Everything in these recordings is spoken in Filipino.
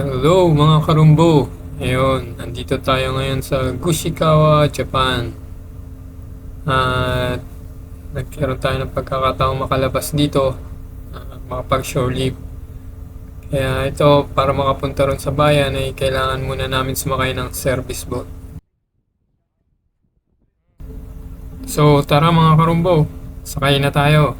Hello mga karumbo! Ayun, nandito tayo ngayon sa Gushikawa, Japan. At nagkaroon tayo ng pagkakataong makalabas dito, uh, makapag-shore leave. Kaya ito, para makapunta ron sa bayan ay kailangan muna namin sumakay ng service boat. So tara mga karumbo, sakay na tayo.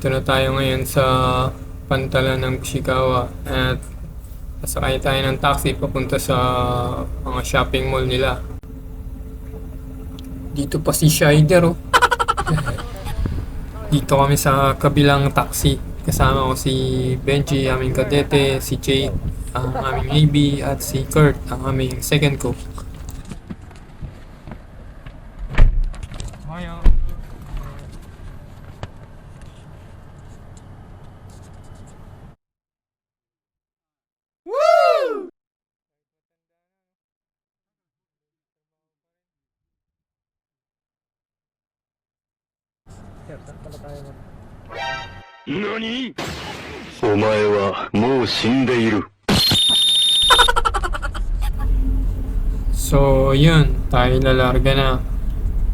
Dito na tayo ngayon sa pantalan ng Gushikawa at sasakay tayo ng taxi papunta sa mga shopping mall nila. Dito pa si Shider oh. dito kami sa kabilang taxi. Kasama ko si Benji, aming kadete, si Jay, ang aming AB, at si Kurt, ang aming second cook. Sir, saan pala tayo mag- 何お前はもう死んでいる。 So, yun, tayo lalarga na.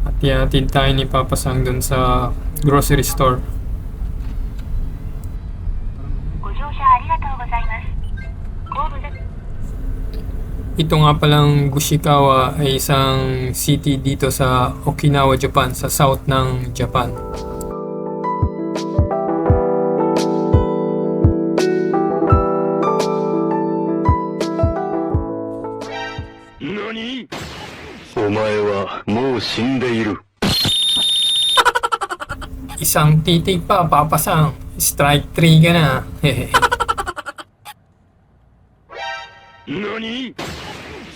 At ihatid tayo ni Papa Sang dun sa grocery store. Ito nga palang Gushikawa ay isang city dito sa Okinawa, Japan, sa south ng Japan. Nani? Omae wa mou shindeiru. Isang titig pa, papasang. Strike 3 ka na. Hehe.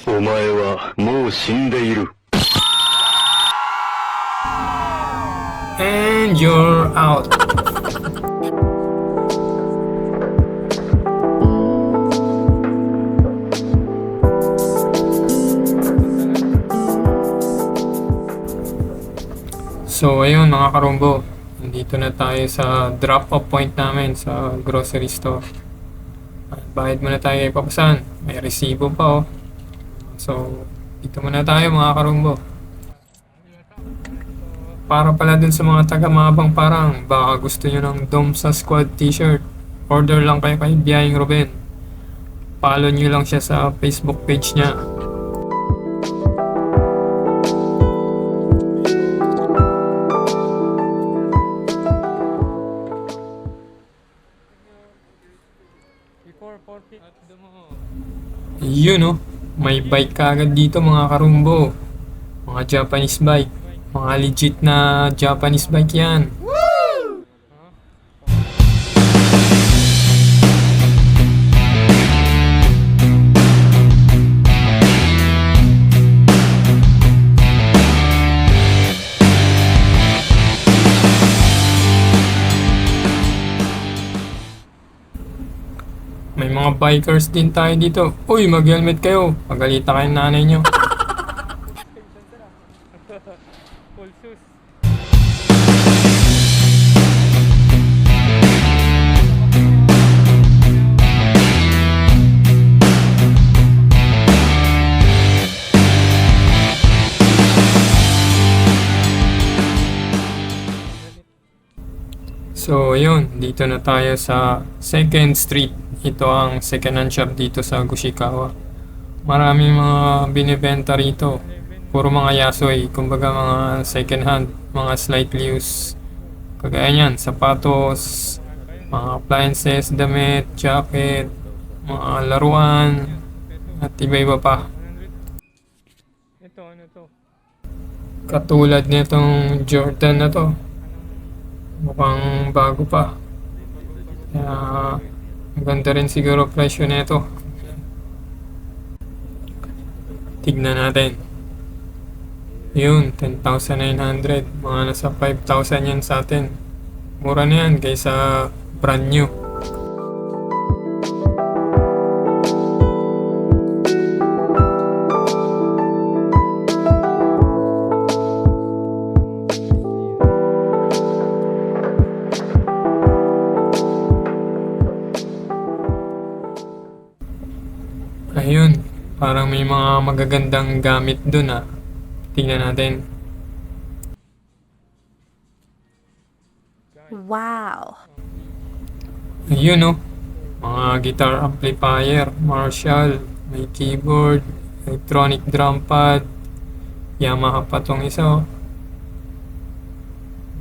お前はもう死んでいる。 And you're out. So ayun mga karumbo, nandito na tayo sa drop-off point namin sa grocery store. At Bayad muna tayo kay Papasan. May resibo pa oh. So, dito muna tayo mga karumbo. Para pala dun sa mga taga Mabang Parang, baka gusto nyo ng Dom sa Squad t-shirt. Order lang kayo kay Biyahing Ruben. Follow nyo lang siya sa Facebook page niya. Yun oh, may bike kagad dito mga karumbo. Mga Japanese bike. Mga legit na Japanese bike yan. Bikers din tayo dito. Uy, mag-helmet kayo. Pagalita kayo nanay nyo. So, yun. Dito na tayo sa 2nd Street. Ito ang second hand shop dito sa Gushikawa. Maraming mga binibenta rito. Puro mga yasoy. Kumbaga mga second hand. Mga slightly used. Kagaya niyan, sapatos, mga appliances, damit, jacket, mga laruan, at iba-iba pa. Ito, ano to? Katulad nitong Jordan na to. Mukhang bago pa. Kaya, maganda rin siguro presyo nito. Tignan natin. Yun, 10,900. Mga nasa 5,000 yan sa atin. Mura na yan kaysa brand new. Parang may mga magagandang gamit dun ah. Tingnan natin. Wow. Ayun oh. Mga guitar amplifier, Marshall, may keyboard, electronic drum pad, Yamaha pa tong isa oh.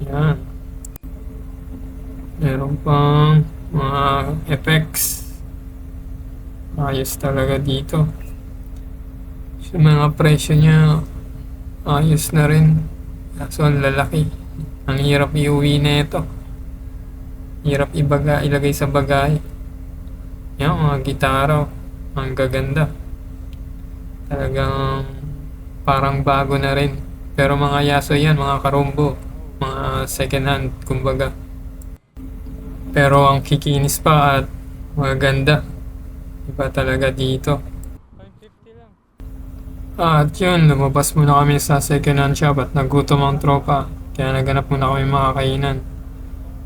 Yan. Meron pang mga effects. Ayos talaga dito. Sa mga presyo niya, ayos na rin. Kaso ang lalaki. Ang hirap iuwi na ito. Hirap ibaga, ilagay sa bagay. Yan, mga gitara. Ang gaganda. Talagang parang bago na rin. Pero mga yaso yan, mga karumbo. Mga second hand, kumbaga. Pero ang kikinis pa at maganda. Iba talaga dito. At yun, lumabas muna kami sa second hand shop at nagutom ang tropa. Kaya naganap muna kami mga kainan.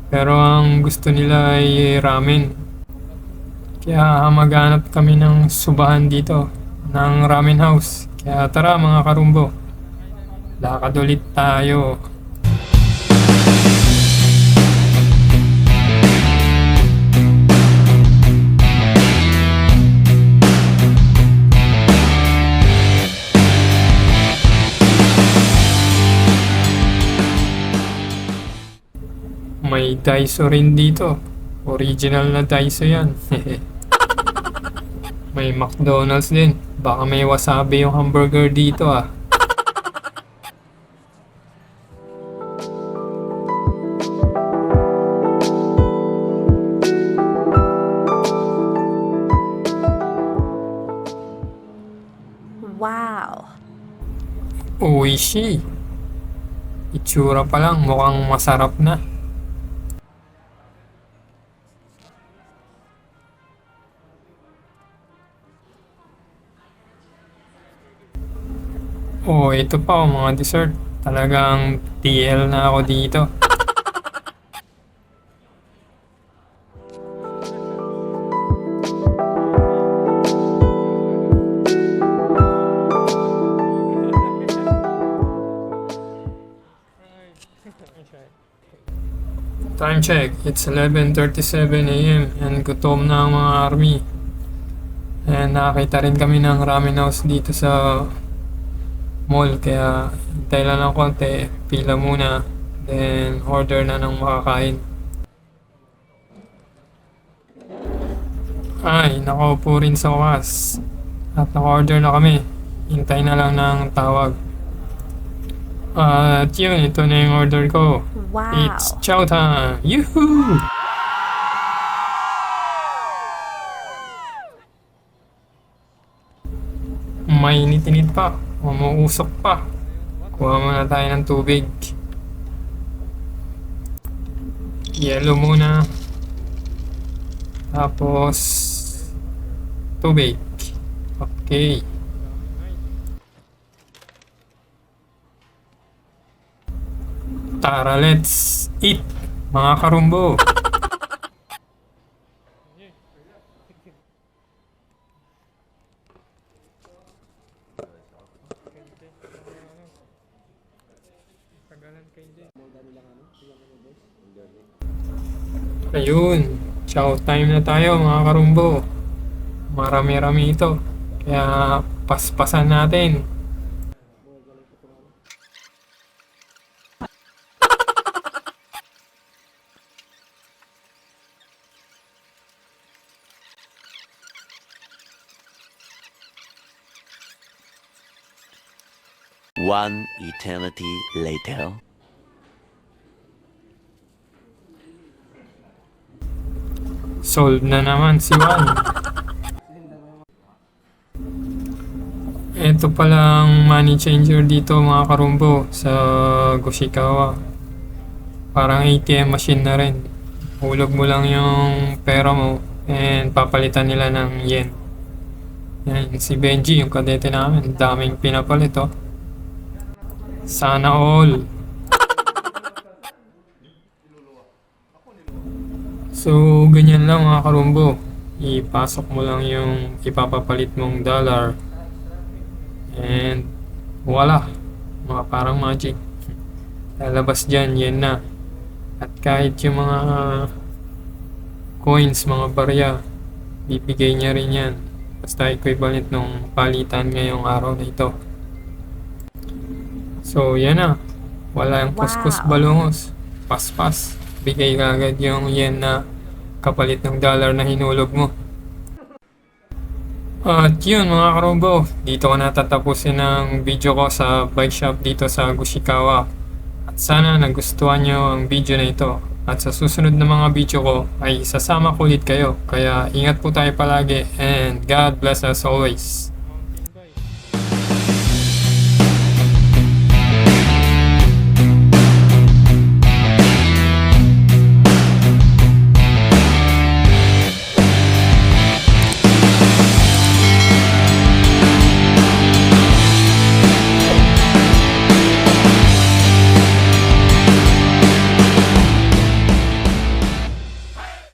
Pero ang gusto nila ay ramen. Kaya maghanap kami ng subahan dito ng ramen house. Kaya tara mga karumbo. Lakad ulit tayo. May Daiso rin dito. Original na Daiso yan. may McDonald's din. Baka may wasabi yung hamburger dito ah. Wow. Oishi. Itsura pa lang, mukhang masarap na. Oh, ito pa oh, mga dessert. Talagang TL na ako dito. Time check. It's 11.37 a.m. and gutom na ang mga army. And nakakita rin kami ng ramen house dito sa mall. Kaya hintay lang ng konti. Pila muna. Then order na ng makakain. Ay, nakaupo rin sa wakas. At naka-order na kami. Hintay na lang ng tawag. At yun, ito na yung order ko. Wow. It's chow time! Yoo-hoo! Mainit-init pa. Umuusok pa. Kuha muna tayo ng tubig. Yellow muna. Tapos tubig. Okay. Tara, let's eat, mga karumbo. Ayun, chow time na tayo mga karumbo. Marami-rami ito. Kaya paspasan natin. One eternity later. Solved na naman si Juan. Ito palang money changer dito mga karumbo sa Goshikawa. Parang ATM machine na rin. Hulog mo lang yung pera mo and papalitan nila ng yen. Yan, si Benji, yung kadete namin, daming pinapalit oh. Sana all. So, ganyan lang mga karumbo. Ipasok mo lang yung ipapapalit mong dollar. And, wala. Mga parang magic. Lalabas dyan, yan na. At kahit yung mga coins, mga barya, bibigay niya rin yan. Basta equivalent nung palitan ngayong araw na ito. So, yan na. Wala yung kuskus balungos. Paspas. Bigay ka agad yung yen na kapalit ng dollar na hinulog mo. At yun mga karobo, dito ko natatapusin ang video ko sa bike shop dito sa Gushikawa. At sana nagustuhan nyo ang video na ito. At sa susunod na mga video ko ay sasama ko ulit kayo. Kaya ingat po tayo palagi and God bless us always.